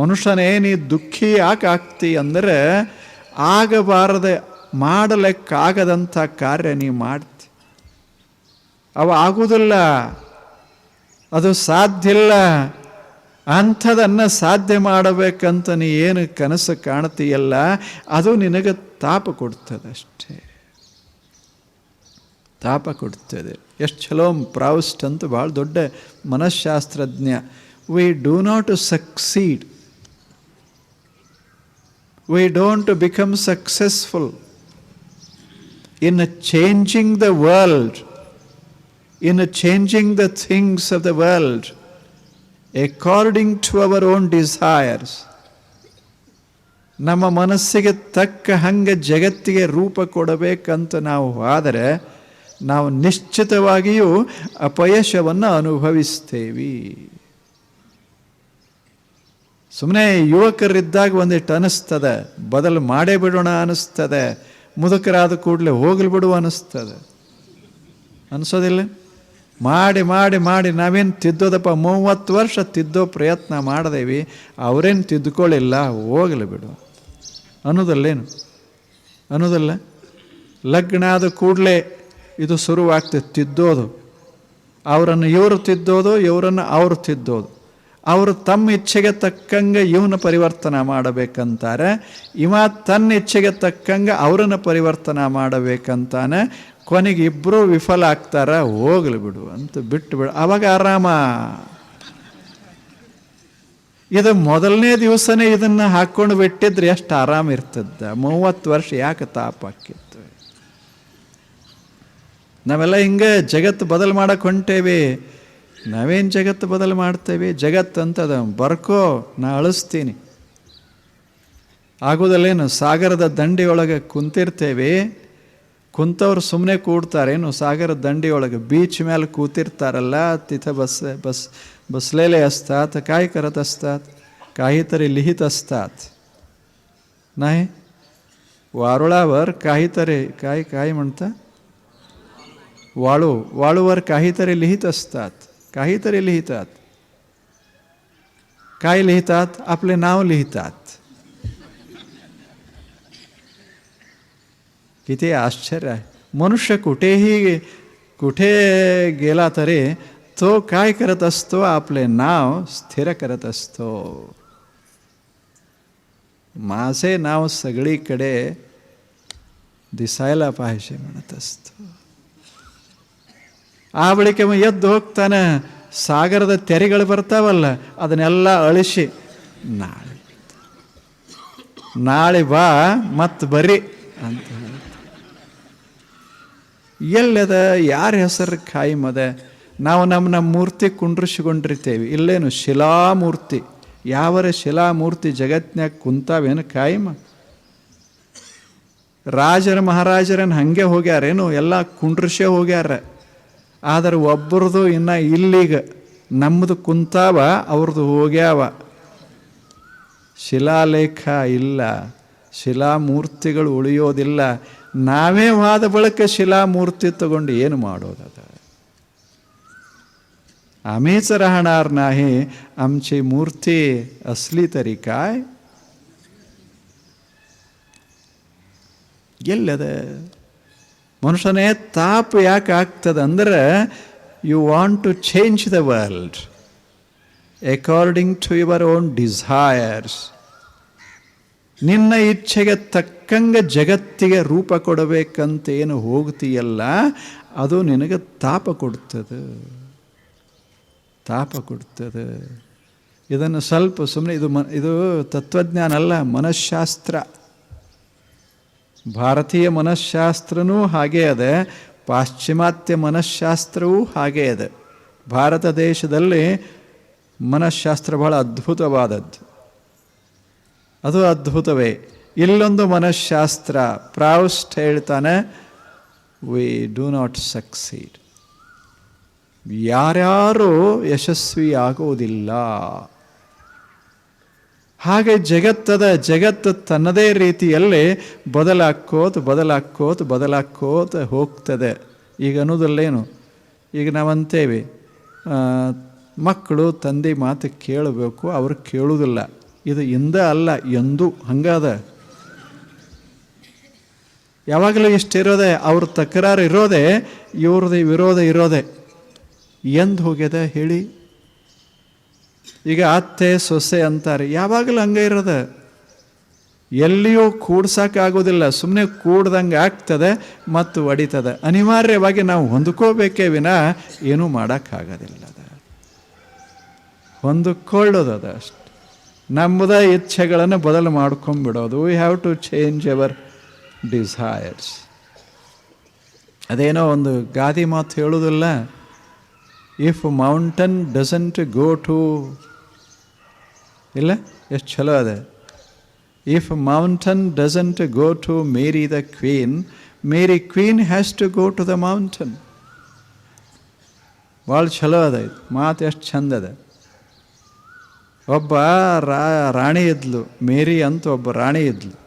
ಮನುಷ್ಯನೇ ನೀ ದುಃಖಿ ಯಾಕೆ ಆಗ್ತಿ ಅಂದರೆ ಆಗಬಾರದೆ ಮಾಡಲಿಕ್ಕಾಗದಂಥ ಕಾರ್ಯ ನೀ ಮಾಡ್ತಿ. ಅವ ಆಗುವುದಿಲ್ಲ ಅದು ಸಾಧ್ಯ ಇಲ್ಲ ಅಂಥದನ್ನು ಸಾಧ್ಯ ಮಾಡಬೇಕಂತ ನೀ ಏನು ಕನಸು ಕಾಣ್ತೀಯಲ್ಲ, ಅದು ನಿನಗೆ ತಾಪ ಕೊಡ್ತದೆ ಅಷ್ಟೇ ತಾಪ ಕೊಡ್ತದೆ. ಎಷ್ಟು ಚಲೋ ಪ್ರಾವಿಸ್ಟ್ ಅಂತ ಭಾಳ ದೊಡ್ಡ ಮನಃಶಾಸ್ತ್ರಜ್ಞ. We do not succeed we don't become successful in changing the world in changing the things of the world according to our own desires. ನಮ್ಮ ಮನಸ್ಸಿಗೆ ತಕ್ಕ ಹಂಗೆ ಜಗತ್ತಿಗೆ ರೂಪ ಕೊಡಬೇಕಂತ ನಾವು ಆದರೆ ನಾವು ನಿಶ್ಚಿತವಾಗಿಯೂ ಅಪಯಶವನ್ನು ಅನುಭವಿಸ್ತೇವೆ ಸುಮ್ಮನೆ ಯುವಕರಿದ್ದಾಗ ಒಂದಿಷ್ಟು ಅನ್ನಿಸ್ತದೆ ಬದಲು ಮಾಡೇ ಬಿಡೋಣ ಅನಿಸ್ತದೆ. ಮುದುಕರಾದ ಕೂಡಲೇ ಹೋಗಲಿ ಬಿಡು ಅನಿಸ್ತದೆ. ಅನಿಸೋದಿಲ್ಲ? ಮಾಡಿ ಮಾಡಿ ಮಾಡಿ, ನಾವೇನು ತಿದ್ದೋದಪ್ಪ? ಮೂವತ್ತು ವರ್ಷ ತಿದ್ದೋ ಪ್ರಯತ್ನ ಮಾಡಿದೇವಿ. ಅವರೇನು ತಿದ್ದುಕೊಳ್ಳಿಲ್ಲ ಹೋಗಲಿ ಬಿಡು. ಅನ್ನೋದಲ್ಲೇನು? ಅನ್ನೋದಲ್ಲ? ಲಗ್ನ ಆದ ಕೂಡಲೇ ಇದು ಶುರುವಾಗ್ತದೆ ತಿದ್ದೋದು. ಅವರನ್ನು ಇವರು ತಿದ್ದೋದು, ಇವರನ್ನು ಅವರು ತಿದ್ದೋದು. ಅವರು ತಮ್ಮ ಇಚ್ಛೆಗೆ ತಕ್ಕಂಗೆ ಇವನ ಪರಿವರ್ತನೆ ಮಾಡಬೇಕಂತಾರೆ. ಇವ ತನ್ನ ಇಚ್ಛೆಗೆ ತಕ್ಕಂಗೆ ಅವರನ್ನು ಪರಿವರ್ತನೆ ಮಾಡಬೇಕಂತಾನೆ. ಕೊನೆಗೆ ಇಬ್ಬರು ವಿಫಲ ಆಗ್ತಾರ. ಹೋಗ್ಲಿ ಬಿಡು ಅಂತ ಬಿಟ್ಟು ಬಿಡು. ಅವಾಗ ಆರಾಮ. ಇದು ಮೊದಲನೇ ದಿವಸನೇ ಇದನ್ನು ಹಾಕ್ಕೊಂಡು ಬಿಟ್ಟಿದ್ರೆ ಎಷ್ಟು ಆರಾಮ ಇರ್ತದ ಮೂವತ್ತು ವರ್ಷ ಯಾಕೆ ತಾಪ ಆಕಿತ್ತು ನಾವೆಲ್ಲ ಹಿಂಗೆ ಜಗತ್ತು ಬದಲು ಮಾಡಕ್ಕೆ ಹೊಂಟೇವಿ. ನಾವೇನು ಜಗತ್ತು ಬದಲು ಮಾಡ್ತೇವೆ ಜಗತ್ತು ಅಂತದ ಬರ್ಕೋ ನಾ ಅಳಿಸ್ತೀನಿ ಆಗೋದಲ್ಲೇನು ಸಾಗರದ ದಂಡಿಯೊಳಗೆ ಕುಂತಿರ್ತೇವೆ ಕುಂತವ್ರು ಸುಮ್ಮನೆ ಕೂಡ್ತಾರೇನು ಸಾಗರ ದಂಡಿಯೊಳಗೆ ಬೀಚ್ ಮೇಲೆ ಕೂತಿರ್ತಾರಲ್ಲ तिथं बस बस बसलेले असतात काय करत असतात काहीतरी लिहित असतात नाही वारुळावर काहीतरी काय काय म्हणता वाळू वाळूवर काहीतरी लिहित असतात काहीतरी लिहितात. काय लिहितात? आपले नाव लिहितात. किती आश्चर्य आहे. मनुष्य कुठेही कुठे गेला तरी तो काय करत असतो? आपले नाव स्थिर करत असतो. माझे नाव सगळीकडे दिसायला पाहिजे म्हणत असतो. ಆ ಬಳಿಕ ಎದ್ದು ಹೋಗ್ತಾನೆ. ಸಾಗರದ ತೆರೆಗಳು ಬರ್ತಾವಲ್ಲ, ಅದನ್ನೆಲ್ಲ ಅಳಿಸಿ, ನಾಳೆ ನಾಳೆ ಬಾ ಮತ್ತು ಬರ್ರಿ, ಅಂತ. ಎಲ್ಲದ, ಯಾರ ಹೆಸರು ಕಾಯಿಮದ ನಾವು ನಮ್ಮ ನಮ್ಮ ಮೂರ್ತಿ ಕುಂಡ್ರಿಸಿಕೊಂಡಿರ್ತೇವೆ. ಇಲ್ಲೇನು ಶಿಲಾಮೂರ್ತಿ? ಯಾವರ ಶಿಲಾಮೂರ್ತಿ ಜಗತ್ನಾಗ ಕುಂತಾವೇನು ಕಾಯಿಮ ರಾಜರ ಮಹಾರಾಜರನ್ನು ಹಂಗೆ ಹೋಗ್ಯಾರೇನು? ಎಲ್ಲ ಕುಂಡ್ರಿಸೇ ಹೋಗ್ಯಾರ. ಆದರೆ ಒಬ್ಬರದು ಇನ್ನು ಇಲ್ಲಿಗ ನಮ್ಮದು ಕುಂತಾವ ಅವ್ರದ್ದು ಹೋಗ್ಯಾವ. ಶಿಲಾಲೇಖ ಇಲ್ಲ, ಶಿಲಾಮೂರ್ತಿಗಳು ಉಳಿಯೋದಿಲ್ಲ. ನಾವೇ ಹೋದ ಬಳಿಕ ಶಿಲಾಮೂರ್ತಿ ತಗೊಂಡು ಏನು ಮಾಡೋದದ ಆಮೇಚ ರಹಣಾರ್ ನಾಹಿ ಅಂಚಿ ಮೂರ್ತಿ ಅಸ್ಲಿ ತರಿಕಾಯ್ ಎಲ್ಲದ? ಮನುಷ್ಯನೇ ತಾಪ ಯಾಕೆ ಆಗ್ತದೆ ಅಂದರೆ you want to change the world according to your own desires ನಿನ್ನ ಇಚ್ಛೆಗೆ ತಕ್ಕಂಗೆ ಜಗತ್ತಿಗೆ ರೂಪ ಕೊಡಬೇಕಂತ ಏನು ಹೋಗ್ತೀಯಲ್ಲ, ಅದು ನಿನಗೆ ತಾಪ ಕೊಡ್ತದೆ. ತಾಪ ಕೊಡ್ತದೆ. ಇದನ್ನು ಸ್ವಲ್ಪ ಸುಮ್ಮನೆ ಇದು ಮ ಇದು ತತ್ವಜ್ಞಾನ ಅಲ್ಲ, ಮನಃಶಾಸ್ತ್ರ. ಭಾರತೀಯ ಮನಃಶಾಸ್ತ್ರನೂ ಹಾಗೇ ಅದೆ, ಪಾಶ್ಚಿಮಾತ್ಯ ಮನಃಶಾಸ್ತ್ರವೂ ಹಾಗೇ ಇದೆ ಭಾರತ ದೇಶದಲ್ಲಿ ಮನಃಶಾಸ್ತ್ರ ಬಹಳ ಅದ್ಭುತವಾದದ್ದು. ಅದು ಅದ್ಭುತವೇ. ಇಲ್ಲೊಂದು ಮನಃಶಾಸ್ತ್ರ, ಪ್ರಾವುಸ್ಟ್ ಹೇಳ್ತಾನೆ ವಿ ಡೂ ನಾಟ್ ಸಕ್ಸೀಡ್ ಯಾರ್ಯಾರು ಯಶಸ್ವಿಯಾಗುವುದಿಲ್ಲ ಹಾಗೆ ಜಗತ್ತದ ಜಗತ್ತು ತನ್ನದೇ ರೀತಿಯಲ್ಲಿ ಬದಲಾಕೋತ ಬದಲಾಕೋತ ಬದಲಾಕೋತ ಹೋಗ್ತದೆ. ಈಗ ಅನ್ನೋದಲ್ಲೇನು? ಈಗ ನಾವಂತೇವೆ ಮಕ್ಕಳು, ತಂದೆ ಮಾತು ಕೇಳಬೇಕು, ಅವರು ಕೇಳುವುದಿಲ್ಲ. ಇದು ಇಂದ ಅಲ್ಲ, ಎಂದು ಹಂಗಾದ. ಯಾವಾಗಲೂ ಇಷ್ಟಿರೋದೆ ಅವ್ರ ತಕರಾರು ಇರೋದೆ, ಇವ್ರದ್ದು ವಿರೋಧ ಇರೋದೆ. ಎಂದು ಹೋಗ್ಯದ ಹೇಳಿ? ಈಗ ಅತ್ತೆ, ಸೊಸೆ ಅಂತಾರೆ. ಯಾವಾಗಲೂ ಹಂಗೆ ಇರೋದ. ಎಲ್ಲಿಯೂ ಆಗೋದಿಲ್ಲ. ಸುಮ್ಮನೆ ಕೂಡ್ದಂಗೆ ಆಗ್ತದೆ ಮತ್ತು ಒಡಿತದೆ ಅನಿವಾರ್ಯವಾಗಿ ನಾವು ಹೊಂದ್ಕೋಬೇಕೇ ವಿನ ಏನೂ ಮಾಡೋಕ್ಕಾಗೋದಿಲ್ಲ ಅದು. ಅಷ್ಟು. ನಮ್ಮದ ಇಚ್ಛೆಗಳನ್ನು ಬದಲು ಮಾಡ್ಕೊಂಬಿಡೋದು. We have to change our desires ಅದೇನೋ ಒಂದು ಗಾದಿ ಮಾತು ಹೇಳೋದಿಲ್ಲ if mountain doesn't go to ಇಲ್ಲ? ಎಷ್ಟು ಚಲೋ ಅದ. If mountain doesn't go to Mary the queen Mary queen has to go to the mountain ಭಾಳ ಚಲೋ ಅದ ಇದು. ಮಾತು ಎಷ್ಟು ಚಂದ ಅದ. ಒಬ್ಬ ರಾಣಿ ಇದ್ಲು. ಮೇರಿ ಅಂತ ಒಬ್ಬ ರಾಣಿ ಇದ್ಲು.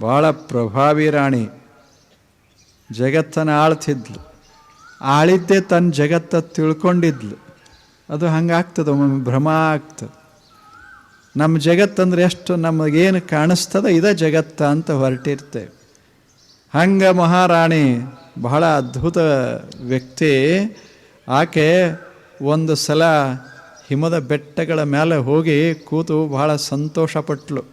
ಭಾಳ ಪ್ರಭಾವಿ ರಾಣಿ. ಜಗತ್ತನ್ನು ಆಳ್ತಿದ್ಲು. ಆಳಿದ್ದೆ ತನ್ನ ಜಗತ್ತ ತಿಳ್ಕೊಂಡಿದ್ಲು. ಅದು ಹಂಗಾಗ್ತದೆ, ಒಮ್ಮೊಮ್ಮೆ ಭ್ರಮ ಆಗ್ತದೆ. ನಮ್ಮ ಜಗತ್ತಂದ್ರೆ ಎಷ್ಟು ನಮಗೇನು ಕಾಣಿಸ್ತದ ಇದ ಜಗತ್ತ ಅಂತ ಹೊರಟಿರ್ತೇವೆ ಹಂಗ ಮಹಾರಾಣಿ ಬಹಳ ಅದ್ಭುತ ವ್ಯಕ್ತಿ. ಆಕೆ ಒಂದು ಸಲ ಹಿಮದ ಬೆಟ್ಟಗಳ ಮೇಲೆ ಹೋಗಿ ಕೂತು ಬಹಳ ಸಂತೋಷಪಟ್ಲು.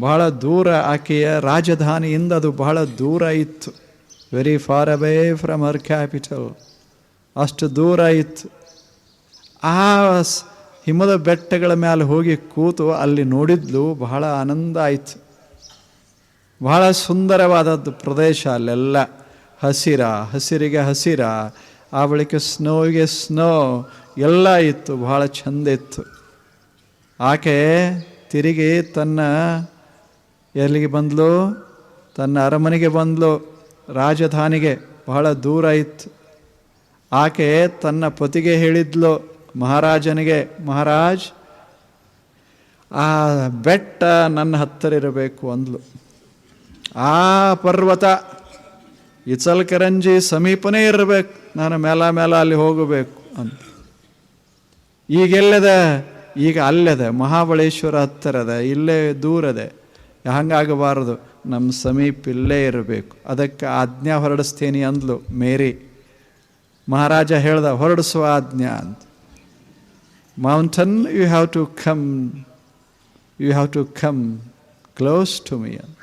ಬಹಳ ದೂರ ಆಕೆಯ ರಾಜಧಾನಿಯಿಂದ ಅದು ಬಹಳ ದೂರ ಇತ್ತು. Very far away from her capital ಅಷ್ಟು ದೂರ ಇತ್ತು. ಆ ಹಿಮದ ಬೆಟ್ಟಗಳ ಮೇಲೆ ಹೋಗಿ ಕೂತು ಅಲ್ಲಿ ನೋಡಿದ್ಲು ಬಹಳ ಆನಂದ ಆಯಿತು. ಬಹಳ ಸುಂದರವಾದದ್ದು ಪ್ರದೇಶ ಅಲ್ಲೆಲ್ಲ. ಹಸಿರ, ಹಸಿರಿಗೆ ಹಸಿರ ಆ ಬಳಿಕ ಸ್ನೋವಿಗೆ ಸ್ನೋ, ಎಲ್ಲ ಇತ್ತು, ಬಹಳ ಚಂದ ಇತ್ತು. ಆಕೆ ತಿರುಗಿ ತನ್ನ ಎಲ್ಲಿಗೆ ಬಂದಳು ತನ್ನ ಅರಮನೆಗೆ ಬಂದಳು ರಾಜಧಾನಿಗೆ, ಬಹಳ ದೂರ ಇತ್ತು. ಆಕೆ ತನ್ನ ಪತಿಗೆ ಹೇಳಿದ್ಲು ಮಹಾರಾಜನಿಗೆ, ಮಹಾರಾಜ್, ಆ ಬೆಟ್ಟ ನನ್ನ ಹತ್ತಿರ ಇರಬೇಕು ಅಂದ್ಲು. ಆ ಪರ್ವತ ಇಚಲ್ಕರಂಜಿ ಸಮೀಪನೇ ಇರಬೇಕು. ನಾನು ಮೇಲ ಮೇಲ ಅಲ್ಲಿ ಹೋಗಬೇಕು ಅಂತ ಈಗೆಲ್ಲದ ಈಗ ಅಲ್ಲದೆ. ಮಹಾಬಳೇಶ್ವರ ಹತ್ತಿರದ ಇಲ್ಲೇ ದೂರದೆ ಹಂಗಾಗಬಾರದು. ನಮ್ಮ ಸಮೀಪ ಇಲ್ಲೇ ಇರಬೇಕು. ಅದಕ್ಕೆ ಆಜ್ಞಾ ಹೊರಡಿಸ್ತೀನಿ ಅಂದ್ಲು ಮೇರಿ. ಮಹಾರಾಜ ಹೇಳ್ದ, ಹೊರಡಿಸುವ ಆಜ್ಞಾ ಅಂತ mountain you have to come you have to come close to me ಅಂತ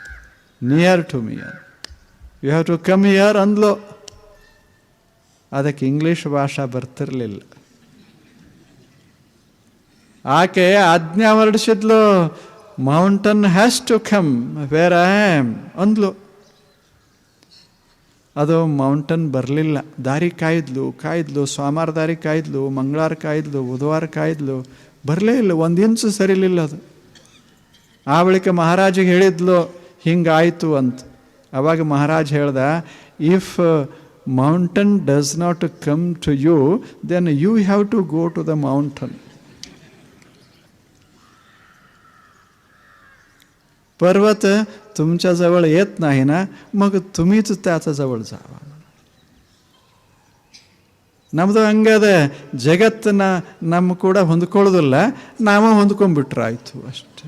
ನಿಯರ್ ಟು ಮೀ ಅಂತ you have to come here ಅಂದ್ಲು. ಅದಕ್ಕೆ ಇಂಗ್ಲೀಷ್ ಭಾಷಾ ಬರ್ತಿರಲಿಲ್ಲ. ಆಕೆ ಆಜ್ಞಾ ಹೊರಡಿಸಿದ್ಲು mountain has to come where I am ಅಂದ್ಲು. ಅದು ಮೌಂಟನ್ ಬರಲಿಲ್ಲ. ದಾರಿ ಕಾಯ್ದ್ಲು ಕಾಯ್ದ್ಲು ಸೋಮವಾರ ದಾರಿ ಕಾಯ್ದ್ಲು ಮಂಗಳವಾರ ಕಾಯ್ದ್ಲು, ಬುಧವಾರ ಕಾಯ್ದ್ಲು, ಬರಲೇ ಇಲ್ಲ, ಒಂದು ಇಂಚು ಸರಿಲಿಲ್ಲ ಅದು. ಆ ಬಳಿಕ ಮಹಾರಾಜಿಗೆ ಹೇಳಿದ್ಲು, ಹಿಂಗಾಯಿತು ಅಂತ. ಅವಾಗ ಮಹಾರಾಜ್ ಹೇಳ್ದ if mountain does not come to you then you have to go to the mountain पर्वत तुमच्या जवळ येत नाही ना मग तुम्हीच त्याच्या जवळ जावा ನಮ್ಮದು ಹಂಗದ ಜಗತ್ತನ್ನ ನಮ್ಮ ಕೂಡ ಹೊಂದ್ಕೊಳ್ಳೋದಿಲ್ಲ ನಾವ ಹೊಂದ್ಕೊಂಡ್ಬಿಟ್ರಾಯ್ತು ಅಷ್ಟೇ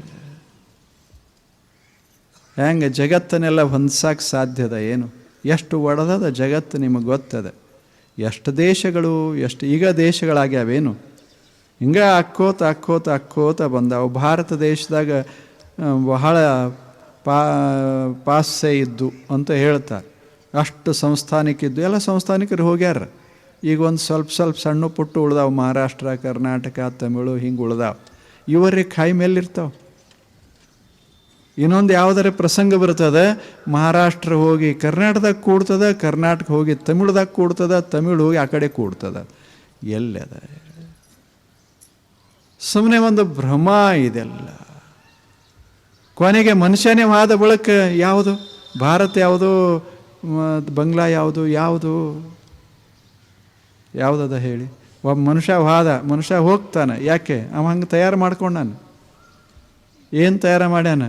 ಹೆಂಗೆ ಜಗತ್ತನ್ನೆಲ್ಲ ಹೊಂದ್ಸಕ್ಕೆ ಸಾಧ್ಯದ ಏನು ಎಷ್ಟು ಒಡೆದದ ಜಗತ್ತು ನಿಮಗೆ ಗೊತ್ತದ ಎಷ್ಟು ದೇಶಗಳು ಎಷ್ಟು ಈಗ ದೇಶಗಳಾಗ್ಯಾವೇನು ಹಿಂಗೆ ಅಕ್ಕೋತ ಅಕ್ಕೋತ ಅಕ್ಕೋತ ಬಂದಾವು ಭಾರತ ದೇಶದಾಗ ಆ, ಬಹಳ ಪಾ ಪಾಸ್ಸೆ ಇದ್ದು ಅಂತ ಹೇಳ್ತಾರೆ. ಅಷ್ಟು ಸಂಸ್ಥಾನಿಕಿದ್ದು. ಎಲ್ಲ ಸಂಸ್ಥಾನಿಕರು ಹೋಗ್ಯಾರ. ಈಗ ಒಂದು ಸ್ವಲ್ಪ ಸ್ವಲ್ಪ ಸಣ್ಣ ಪುಟ್ಟು ಉಳ್ದಾವೆ. ಮಹಾರಾಷ್ಟ್ರ, ಕರ್ನಾಟಕ, ತಮಿಳು ಹಿಂಗೆ ಉಳ್ದಾವೆ. ಇವರಿಗೆ ಕಾಯಿ ಮೇಲಿರ್ತಾವೆ. ಇನ್ನೊಂದು ಯಾವುದರ ಪ್ರಸಂಗ ಬರ್ತದೆ. ಮಹಾರಾಷ್ಟ್ರ ಹೋಗಿ ಕರ್ನಾಟಕದಾಗ ಕೂಡ್ತದೆ, ಕರ್ನಾಟಕ ಹೋಗಿ ತಮಿಳ್ದಾಗ ಕೂಡ್ತದೆ, ತಮಿಳು ಹೋಗಿ ಆ ಕಡೆ ಕೂಡ್ತದ. ಎಲ್ಲದ. ಸುಮ್ಮನೆ ಒಂದು ಭ್ರಮ ಇದೆಲ್ಲ. ಕೊನೆಗೆ ಮನುಷ್ಯನೇ ವಾದ ಬಳಕೆ ಯಾವುದು? ಭಾರತ ಯಾವುದು? ಬಂಗ್ಲಾ ಯಾವುದು? ಯಾವುದು? ಯಾವುದದ ಹೇಳಿ? ಒಬ್ಬ ಮನುಷ್ಯ ವಾದ ಮನುಷ್ಯ ಹೋಗ್ತಾನೆ. ಯಾಕೆ? ಅವ ಹಂಗೆ ತಯಾರು ಮಾಡ್ಕೊಂಡಾನೆ ಏನು ತಯಾರು ಮಾಡ್ಯಾನ?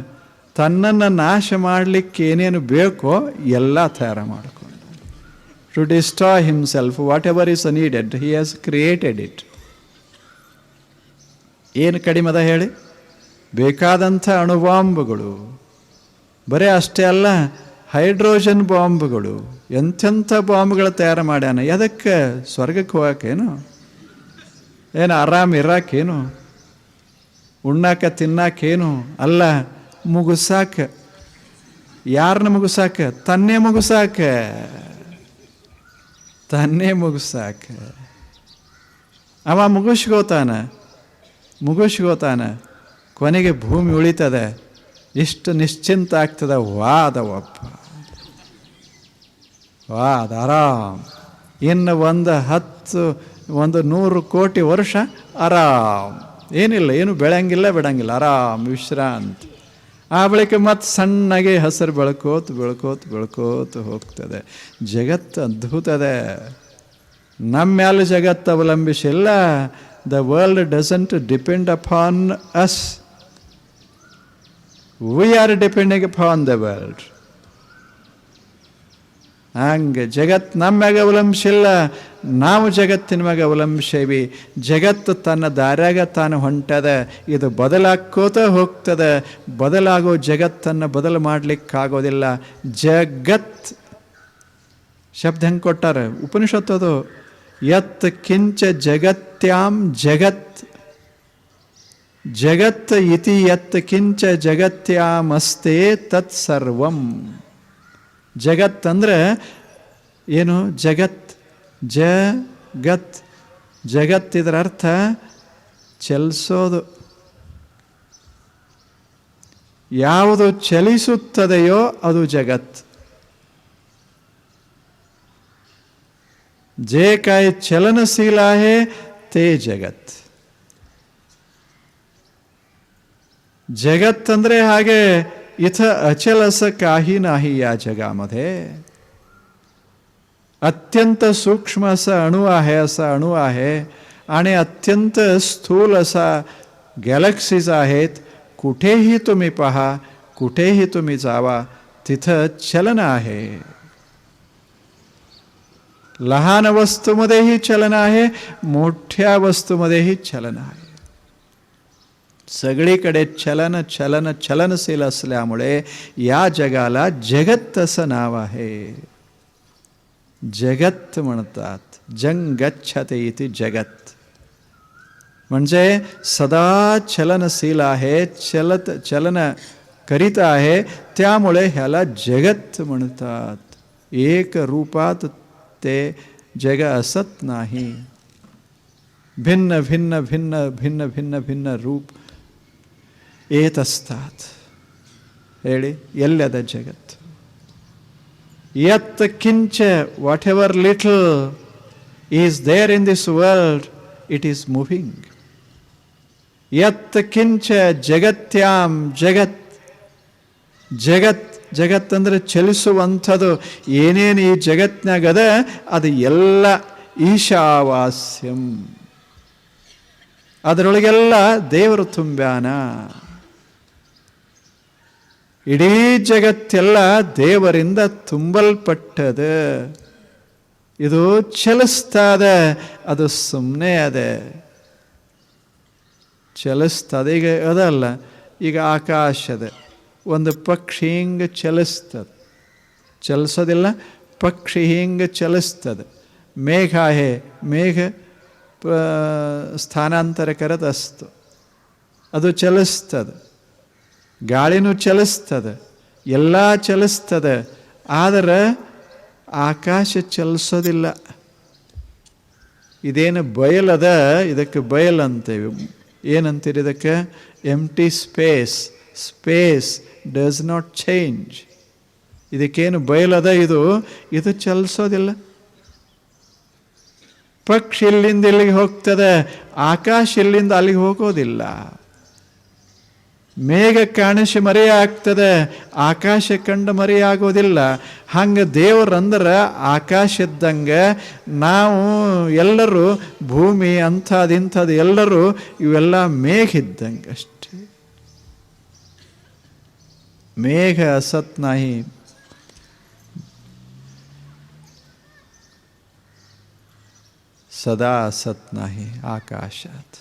ತನ್ನನ್ನು ನಾಶ ಮಾಡಲಿಕ್ಕೆ ಏನೇನು ಬೇಕೋ ಎಲ್ಲ ತಯಾರು ಮಾಡ್ಕೊಂಡ. To destroy himself whatever is needed he has created it ಏನು ಕಡಿಮದ ಹೇಳಿ? ಬೇಕಾದಂಥ ಅಣುಬಾಂಬ್ಗಳು. ಬರೀ ಅಷ್ಟೇ ಅಲ್ಲ, ಹೈಡ್ರೋಜನ್ ಬಾಂಬ್ಗಳು, ಎಂಥೆಂಥ ಬಾಂಬ್ಗಳು ತಯಾರು ಮಾಡ್ಯಾನ. ಎದಕ್ಕೆ? ಸ್ವರ್ಗಕ್ಕೆ ಹೋಗಕ್ಕೇನು ಏನು ಆರಾಮ್ ಇರಾಕೇನು? ಉಣ್ಣಾಕ ತಿನ್ನಾಕೇನು? ಅಲ್ಲ, ಮುಗುಸಾಕ. ಯಾರನ್ನ ಮುಗುಸಾಕ? ತನ್ನೇ ಮುಗುಸಾಕ. ತನ್ನೇ ಮುಗುಸಾಕ. ಅವ ಮುಗಿಸ್ಕೋತಾನ ಮುಗಿಸ್ಕೋತಾನ ಕೊನೆಗೆ ಭೂಮಿ ಉಳಿತದೆ. ಇಷ್ಟು ನಿಶ್ಚಿಂತ ಆಗ್ತದೆ. ವಾದವಪ್ಪ ವಾದ ಆರಾಮ್. ಇನ್ನು ಒಂದು ಹತ್ತು, ಒಂದು ನೂರು ಕೋಟಿ ವರ್ಷ ಆರಾಮ್. ಏನಿಲ್ಲ, ಏನು ಬೆಳೆಯಂಗಿಲ್ಲ, ಬಿಡಂಗಿಲ್ಲ. ಆರಾಮ್, ವಿಶ್ರಾಂತಿ. ಆ ಬಳಿಕ ಮತ್ತೆ ಸಣ್ಣಗೆ ಹಸಿರು ಬೆಳ್ಕೋತು ಬೆಳ್ಕೋತು, ಬೆಳ್ಕೋತ ಹೋಗ್ತದೆ. ಜಗತ್ತು ಅದ್ಭುತದೆ ನಮ್ಮ ಮ್ಯಾಲೆ ಜಗತ್ತು ಅವಲಂಬಿಸಿಲ್ಲ. The world doesn't depend upon us we are depending upon the world ಹಂಗೆ ಜಗತ್ ನಮ್ಮ ಮ್ಯಾಗ ಅವಲಂಬಿಸಿಲ್ಲ, ನಾವು ಜಗತ್ತಿನ ಮ್ಯಾಗ ಅವಲಂಬಿಸೇವಿ. ಜಗತ್ತು ತನ್ನ ದಾರ್ಯಾಗ ತಾನು ಹೊಂಟದ, ಇದು ಬದಲಾಕೋತ ಹೋಗ್ತದ. ಬದಲಾಗೋ ಜಗತ್ತನ್ನು ಬದಲು ಮಾಡಲಿಕ್ಕಾಗೋದಿಲ್ಲ. ಜಗತ್ ಶಬ್ದ ಹೆಂಗೆ ಕೊಟ್ಟಾರೆ? ಉಪನಿಷತ್ತದು ಯತ್ ಕಿಂಚ ಜಗತ್ಯಾಂ ಜಗತ್. ಜಗತ್ ಇತಿ ಯತ್ ಕಿಂಚ ಜಗತ್ಯಾಮಸ್ತೆ ತತ್ಸರ್ವಂ ಜಗತ್ ಅಂದರೆ ಏನು? ಜಗತ್ ಜ ಗತ್ ಜಗತ್ ಇದರ ಅರ್ಥ ಚಲಿಸೋದು. ಯಾವುದು ಚಲಿಸುತ್ತದೆಯೋ ಅದು ಜಗತ್. ಜೇಕಾಯಿ ಚಲನಶೀಲ ಹೇ ತೇ ಜಗತ್. जगत जगत ಅಂದರೆ ಹಾಗೆ इथ अचल असं काही नाही या जगामध्ये अत्यंत सूक्ष्म असा अणू आहे असा अणू आहे आणि अत्यंत स्थूल असा गॅलेक्सीज आहेत कुठेही तुम्ही पहा कुठेही तुम्ही जावा तिथं चलन आहे लहान वस्तूमध्येही चलन आहे मोठ्या वस्तूमध्येही चलन आहे सगळीकडे चलन चलन चलनशील असल्यामुळे या जगाला जगत असं नाव आहे. जगत म्हणतात. जंग गच्छते इथे जगत. म्हणजे सदा चलनशील आहे चलत चलन करीत आहे त्यामुळे ह्याला जगत म्हणतात. एक रूपात ते जग असत नाही. भिन्न भिन्न भिन्न भिन्न भिन्न भिन्न रूप ಏತಸ್ತಾತ್ ಹೇಳಿ, ಎಲ್ಲದ ಜಗತ್ತು? ಯತ್ ಕಿಂಚ whatever little is there in this world it is moving ಯತ್ ಕಿಂಚ, ಜಗತ್ಯಾಂ, ಜಗತ್ ಜಗತ್ ಜಗತ್ತಂದರೆ ಚಲಿಸುವಂಥದ್ದು. ಏನೇನು ಈ ಜಗತ್ನಾಗದ ಅದು ಎಲ್ಲ ಈಶಾವಾಸ್ಯಂ. ಅದರೊಳಗೆಲ್ಲ ದೇವರು ತುಂಬ್ಯಾನ. ಇಡೀ ಜಗತ್ತೆಲ್ಲ ದೇವರಿಂದ ತುಂಬಲ್ಪಟ್ಟದ. ಇದು ಚಲಿಸ್ತಾದ, ಅದು ಸುಮ್ಮನೆ ಅದೆ. ಚಲಿಸ್ತದೆ, ಈಗ ಅದಲ್ಲ, ಈಗ ಆಕಾಶದ ಒಂದು ಪಕ್ಷಿ ಹಿಂಗೆ ಚಲಿಸ್ತದೆ. ಚಲಿಸೋದಿಲ್ಲ, ಪಕ್ಷಿ ಹಿಂಗೆ ಚಲಿಸ್ತದೆ. ಮೇಘ ಹೇ, ಮೇಘ ಸ್ಥಾನಾಂತರ ಕರೆದಸ್ತು ಅದು ಚಲಿಸ್ತದೆ. ಗಾಳಿನೂ ಚಲಿಸ್ತದೆ, ಎಲ್ಲ ಚಲಿಸ್ತದೆ, ಆದರೆ ಆಕಾಶ ಚಲಿಸೋದಿಲ್ಲ. ಇದೇನು ಬಯಲದ ಇದಕ್ಕೆ ಬಯಲ್ ಅಂತೇವೆ. ಏನಂತೀರಿ ಇದಕ್ಕೆ? Empty space space does not change ಇದಕ್ಕೇನು ಬಯಲದ ಇದು? ಇದು ಚಲಿಸೋದಿಲ್ಲ. ಪಕ್ಷಿ ಇಲ್ಲಿಂದ ಇಲ್ಲಿಗೆ ಹೋಗ್ತದೆ, ಆಕಾಶ ಇಲ್ಲಿಂದ ಅಲ್ಲಿಗೆ ಹೋಗೋದಿಲ್ಲ. ಮೇಘ ಕಾಣಿಸಿ ಮರೆಯಾಗ್ತದೆ, ಆಕಾಶ ಕಂಡು ಮರೆಯಾಗೋದಿಲ್ಲ. ಹಂಗೆ ದೇವರಂದ್ರೆ ಆಕಾಶ ಇದ್ದಂಗೆ ನಾವು ಎಲ್ಲರೂ ಭೂಮಿ ಅಂಥದ್ದು ಇಂಥದ್ದು ಎಲ್ಲರೂ ಇವೆಲ್ಲ ಮೇಘ ಇದ್ದಂಗೆ ಅಷ್ಟೇ. ಮೇಘ ಅಸತ್ ನಾಯಿ ಸದಾ ಅಸತ್ ನಾಯಿ ಆಕಾಶಾತ್.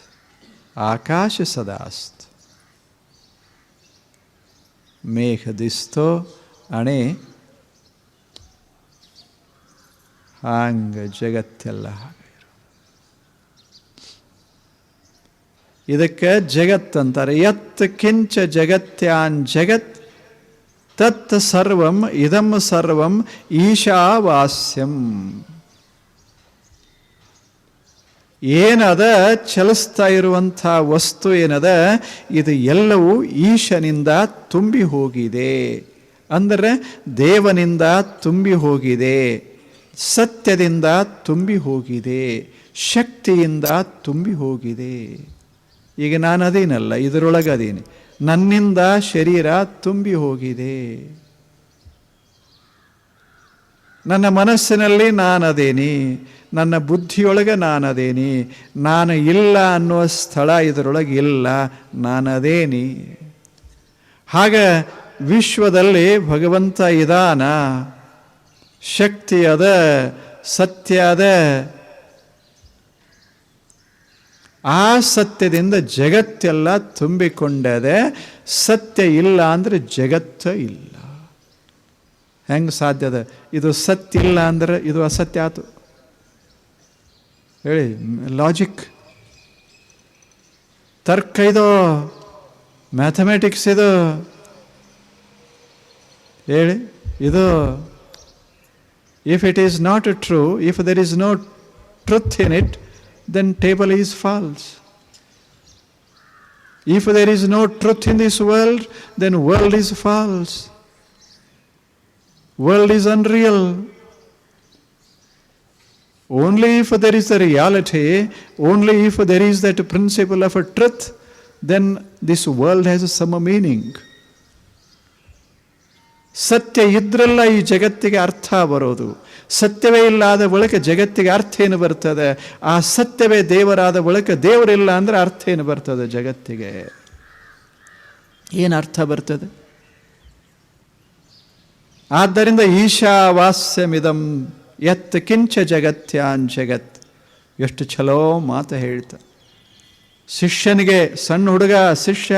ಆಕಾಶ ಸದಾ ಅಸ್ತು. ದಿಸ್ತೋ ಅಣೆ ಹಾಂಗ ಜಗತ್ತೆಲ್ಲ ಹಾಗೆ ಇದಕ್ಕೆ ಜಗತ್ತಂತಾರೆ ಯತ್ ಕಿಂಚ ಜಗತ್ಯಾನ್ ಜಗತ್ ತತ್ ಸರ್ವಂ ಇದಂ ಸರ್ವಂ ಈಶಾವಾಸ್ಯಂ ಏನದ? ಚಲಿಸ್ತಾ ಇರುವಂಥ ವಸ್ತು ಏನದ? ಇದು ಎಲ್ಲವೂ ಈಶನಿಂದ ತುಂಬಿ ಹೋಗಿದೆ. ಅಂದರೆ ದೇವನಿಂದ ತುಂಬಿ ಹೋಗಿದೆ, ಸತ್ಯದಿಂದ ತುಂಬಿ ಹೋಗಿದೆ, ಶಕ್ತಿಯಿಂದ ತುಂಬಿ ಹೋಗಿದೆ. ಈಗ ನಾನು ಅದೇನಲ್ಲ, ಇದರೊಳಗೆ ಅದೇನೆ. ನನ್ನಿಂದ ಶರೀರ ತುಂಬಿ ಹೋಗಿದೆ. ನನ್ನ ಮನಸ್ಸಿನಲ್ಲಿ ನಾನದೇನಿ. ನನ್ನ ಬುದ್ಧಿಯೊಳಗೆ ನಾನದೇನಿ, ನಾನು ಇಲ್ಲ ಅನ್ನುವ ಸ್ಥಳ ಇದರೊಳಗೆ ಇಲ್ಲ, ನಾನದೇನಿ. ಹಾಗ ವಿಶ್ವದಲ್ಲಿ ಭಗವಂತ ಇದಾನ ಶಕ್ತಿ ಸತ್ಯದ, ಆ ಸತ್ಯದಿಂದ ಜಗತ್ತೆಲ್ಲ ತುಂಬಿಕೊಂಡದೆ ಸತ್ಯ ಇಲ್ಲ ಅಂದರೆ ಜಗತ್ತು ಇಲ್ಲ. ಹೆಂಗೆ ಸಾಧ್ಯದ ಇದು ಸತ್ಯ ಇಲ್ಲ ಅಂದ್ರೆ ಇದು ಅಸತ್ಯ ಆತು. ಹೇಳಿ ಲಾಜಿಕ್ ತರ್ಕ ಇದು ಮ್ಯಾಥಮೆಟಿಕ್ಸ್ ಇದು ಹೇಳಿ ಇದು if it is not true if there is no truth in it then table is false. If there is no truth in this world, then world is false. World is unreal. Only if there is a reality, only if there is that principle of a truth, then this world has some meaning. ಸತ್ಯ ಇದ್ರಲ್ಲ ಈ ಜಗತ್ತಿಗೆ ಅರ್ಥ ಬರೋದು. ಸತ್ಯವೇ ಇಲ್ಲದ ಬಳಿಕ ಜಗತ್ತಿಗೆ ಅರ್ಥ ಏನು ಬರ್ತದೆ? ಆ ಸತ್ಯವೇ ದೇವರಾದ ಬಳಿಕ ದೇವರಿಲ್ಲ ಅಂದ್ರೆ ಅರ್ಥ ಏನು ಬರ್ತದೆ ಜಗತ್ತಿಗೆ? ಏನು ಅರ್ಥ ಬರ್ತದೆ? ಆದ್ದರಿಂದ ಈಶಾವಾಸ್ಯಮಿದಂ ಎತ್ ಕಿಂಚ ಜಗತ್ಯಾನ್ ಜಗತ್ ಎಷ್ಟು ಛಲೋ ಮಾತು ಹೇಳ್ತ. ಶಿಷ್ಯನಿಗೆ ಸಣ್ಣ ಹುಡುಗ, ಶಿಷ್ಯ,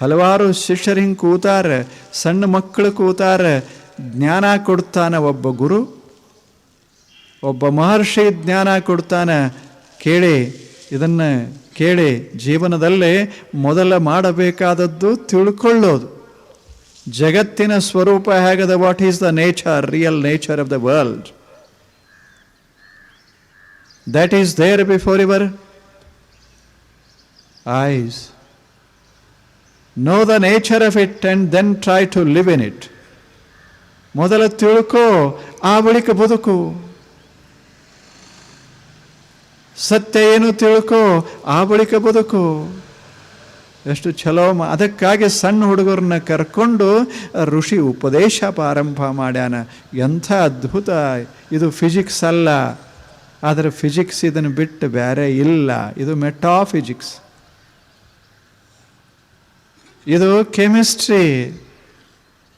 ಹಲವಾರು ಶಿಷ್ಯರು ಹಿಂಗೆ ಕೂತಾರೆ, ಸಣ್ಣ ಮಕ್ಕಳು ಕೂತಾರೆ, ಜ್ಞಾನ ಕೊಡ್ತಾನೆ ಒಬ್ಬ ಗುರು. ಒಬ್ಬ ಮಹರ್ಷಿ ಜ್ಞಾನ ಕೊಡ್ತಾನೆ. ಕೇಳಿ, ಇದನ್ನು ಕೇಳಿ ಜೀವನದಲ್ಲಿ ಮೊದಲ ಮಾಡಬೇಕಾದದ್ದು ತಿಳ್ಕೊಳ್ಳೋದು. ಜಗತ್ತಿನ ಸ್ವರೂಪ ಹೇಗದ what is the nature real nature of the world that is there before your eyes know the nature of it and then try to live in it ಮೊದಲ ತಿಳ್ಕೋ, ಆ ಬಳಿಕ ಬದುಕು. ಸತ್ಯ ಏನು ತಿಳ್ಕೋ, ಆ ಬಳಿಕ ಬದುಕು. ಎಷ್ಟು ಛಲೋ ಅದಕ್ಕಾಗಿ ಸಣ್ಣ ಹುಡುಗರನ್ನ ಕರ್ಕೊಂಡು ಋಷಿ ಉಪದೇಶ ಪ್ರಾರಂಭ ಮಾಡ್ಯಾನ. ಎಂಥ ಅದ್ಭುತ. ಇದು ಫಿಸಿಕ್ಸ್ ಅಲ್ಲ. ಆದರೆ ಫಿಸಿಕ್ಸ್ ಇದನ್ನು ಬಿಟ್ಟು ಬೇರೆ ಇಲ್ಲ. ಇದು ಮೆಟಾಫಿಸಿಕ್ಸ್ ಇದು ಕೆಮಿಸ್ಟ್ರಿ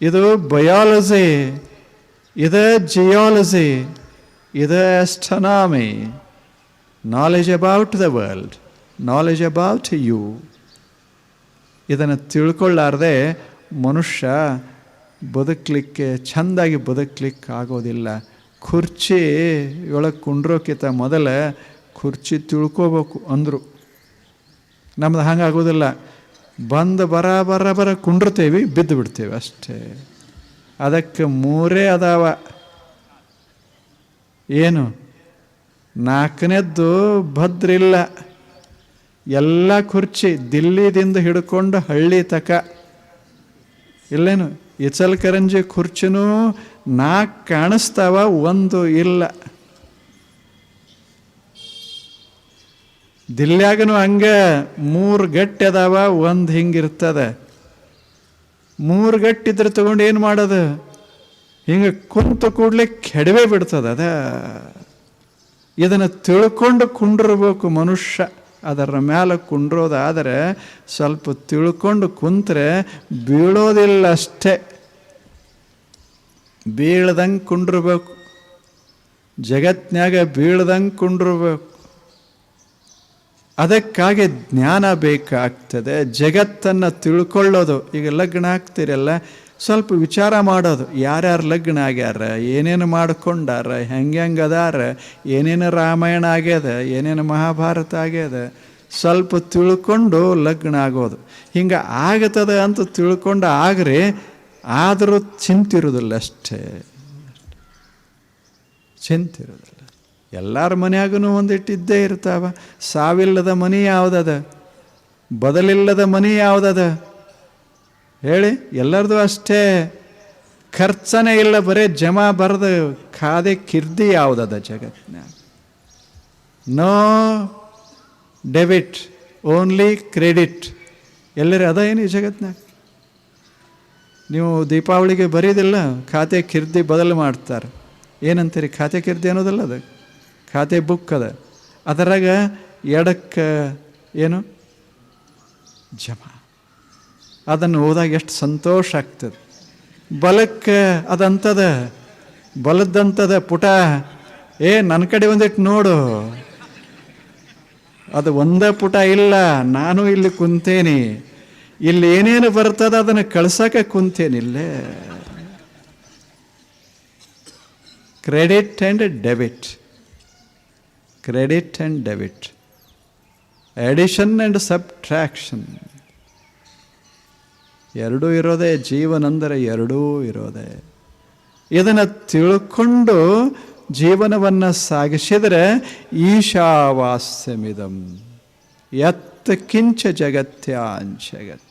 ಇದು ಬಯಾಲಜಿ ಇದು ಜಿಯಾಲಜಿ ಇದು astronomy knowledge about the world knowledge about you ಇದನ್ನು ತಿಳ್ಕೊಳ್ಳಾರ್ದೆ ಮನುಷ್ಯ ಬದುಕಲಿಕ್ಕೆ, ಚೆಂದಾಗಿ ಬದುಕಲಿಕ್ಕೆ ಆಗೋದಿಲ್ಲ ಕುರ್ಚಿ ಒಳಗೆ ಕುಂಡ್ರೋಕ್ಕಿಂತ ಮೊದಲ ಕುರ್ಚಿ ತಿಳ್ಕೋಬೇಕು ಅಂದರು. ನಮ್ದು ಹಂಗಾಗೋದಿಲ್ಲ. ಬಂದು ಬರ ಬರ ಬರ ಕುಂಡ್ರತೇವಿ, ಬಿದ್ದು ಬಿಡ್ತೇವೆ ಅಷ್ಟೇ. ಅದಕ್ಕೆ ಮೂರೇ ಅದಾವ. ಏನು? ನಾಲ್ಕನೇದ್ದು ಭದ್ರಿಲ್ಲ. ಎಲ್ಲ ಕುರ್ಚಿ ದಿಲ್ಲಿದಿಂದ ಹಿಡ್ಕೊಂಡು ಹಳ್ಳಿ ತಕ. ಇಲ್ಲೇನು? ಇಚಲ್ಕರಂಜಿ ಕುರ್ಚಿನೂ ನಾಲ್ಕು ಕಾಣಿಸ್ತಾವ ಒಂದು ಇಲ್ಲ. ದಿಲ್ಯಾಗನು ಹಂಗ ಮೂರು ಗಟ್ಟಿ ಅದಾವ, ಒಂದು ಹಿಂಗಿರ್ತದೆ. ಮೂರು ಗಟ್ಟಿದ್ರೆ ತಗೊಂಡು ಏನು ಮಾಡೋದು? ಹಿಂಗೆ ಕುಂತು ಕೂಡಲೇ ಕೆಡವೇ ಬಿಡ್ತದೆ ಅದ. ಇದನ್ನು ತಿಳ್ಕೊಂಡು ಕುಂಡಿರ್ಬೇಕು ಮನುಷ್ಯ, ಅದರ ಮೇಲೆ ಕುಂಡ್ರೋದಾದರೆ ಸ್ವಲ್ಪ ತಿಳ್ಕೊಂಡು ಕುಂತ್ರೆ ಬೀಳೋದಿಲ್ಲ ಅಷ್ಟೇ. ಬೀಳ್ದಂಗೆ ಕುಂಡಿರ್ಬೇಕು. ಜಗತ್ನ್ಯಾಗ ಬೀಳ್ದಂಗೆ ಕುಂಡಿರ್ಬೇಕು. ಅದಕ್ಕಾಗಿ ಜ್ಞಾನ ಬೇಕಾಗ್ತದೆ. ಜಗತ್ತನ್ನು ತಿಳ್ಕೊಳ್ಳೋದು. ಈಗ ಲಗ್ನ ಆಗ್ತಿರಲ್ಲ, ಸ್ವಲ್ಪ ವಿಚಾರ ಮಾಡೋದು. ಯಾರ್ಯಾರು ಲಗ್ನ ಆಗ್ಯಾರ, ಏನೇನು ಮಾಡ್ಕೊಂಡಾರ, ಹೆಂಗೆ ಹೆಂಗೆ ಅದಾರ, ಏನೇನು ರಾಮಾಯಣ ಆಗ್ಯದ, ಏನೇನು ಮಹಾಭಾರತ ಆಗ್ಯದ, ಸ್ವಲ್ಪ ತಿಳ್ಕೊಂಡು ಲಗ್ನ ಆಗೋದು. ಹಿಂಗೆ ಆಗತದೆ ಅಂತ ತಿಳ್ಕೊಂಡು ಆಗ್ರೆ ಆದರೂ ಚಿಂತಿರೋದಿಲ್ಲ ಅಷ್ಟೇ. ಚಿಂತಿರೋದಿಲ್ಲ ಎಲ್ಲರ ಮನೆಯಾಗೂ ಒಂದಿಟ್ಟು ಇದ್ದೇ ಇರ್ತಾವ. ಸಾವಿಲ್ಲದ ಮನೆ ಯಾವುದದ? ಬದಲಿಲ್ಲದ ಮನೆ ಯಾವುದದ? ಹೇಳಿ, ಎಲ್ಲರದು ಅಷ್ಟೇ. ಖರ್ಚನೇ ಇಲ್ಲ, ಬರೀ ಜಮಾ ಬರೆದು ಖಾದೆ ಕಿರ್ದಿ ಯಾವುದದ ಜಗತ್ನ್ಯಾಗ ನೋ ಡೆಬಿಟ್, ಓನ್ಲಿ ಕ್ರೆಡಿಟ್. ಎಲ್ಲರೂ, ಅದ ಏನು ಈ ಜಗತ್ನಾಗ ನೀವು ದೀಪಾವಳಿಗೆ ಬರೀದಿಲ್ಲ ಖಾತೆ ಕಿರ್ದಿ ಬದಲು ಮಾಡ್ತಾರೆ. ಏನಂತೀರಿ? ಖಾತೆ ಕಿರ್ದಿ ಅನ್ನೋದಲ್ಲ ಅದು? ಖಾತೆ ಬುಕ್ ಅದ. ಅದರಾಗ ಎಡಕ್ಕೆ ಏನು? ಜಮಾ. ಅದನ್ನು ಓದಾಗ ಎಷ್ಟು ಸಂತೋಷ ಆಗ್ತದೆ. ಬಲಕ್ಕೆ ಅದಂಥದ ಬಲದ್ದಂತದ ಪುಟ. ಏ ನನ್ನ ಕಡೆ ಒಂದಿಟ್ಟು ನೋಡು. ಅದು ಒಂದೇ ಪುಟ ಇಲ್ಲ, ನಾನು ಇಲ್ಲಿ ಕುಂತೇನಿ. ಇಲ್ಲಿ ಏನೇನು ಬರ್ತದ ಅದನ್ನು ಕಳ್ಸಕ್ಕೆ ಕುಂತೇನಿಲ್ಲೇ. Credit and debit credit and debit addition and subtraction ಎರಡೂ ಇರೋದೇ ಜೀವನಂದರೆ ಎರಡೂ ಇರೋದೇ. ಇದನ್ನು ತಿಳ್ಕೊಂಡು ಜೀವನವನ್ನು ಸಾಗಿಸಿದರೆ ಈಶಾವಾಸ್ಯಮಿದಂ. ಯತ್ ಕಿಂಚ ಜಗತ್ಯ ಜಗತ್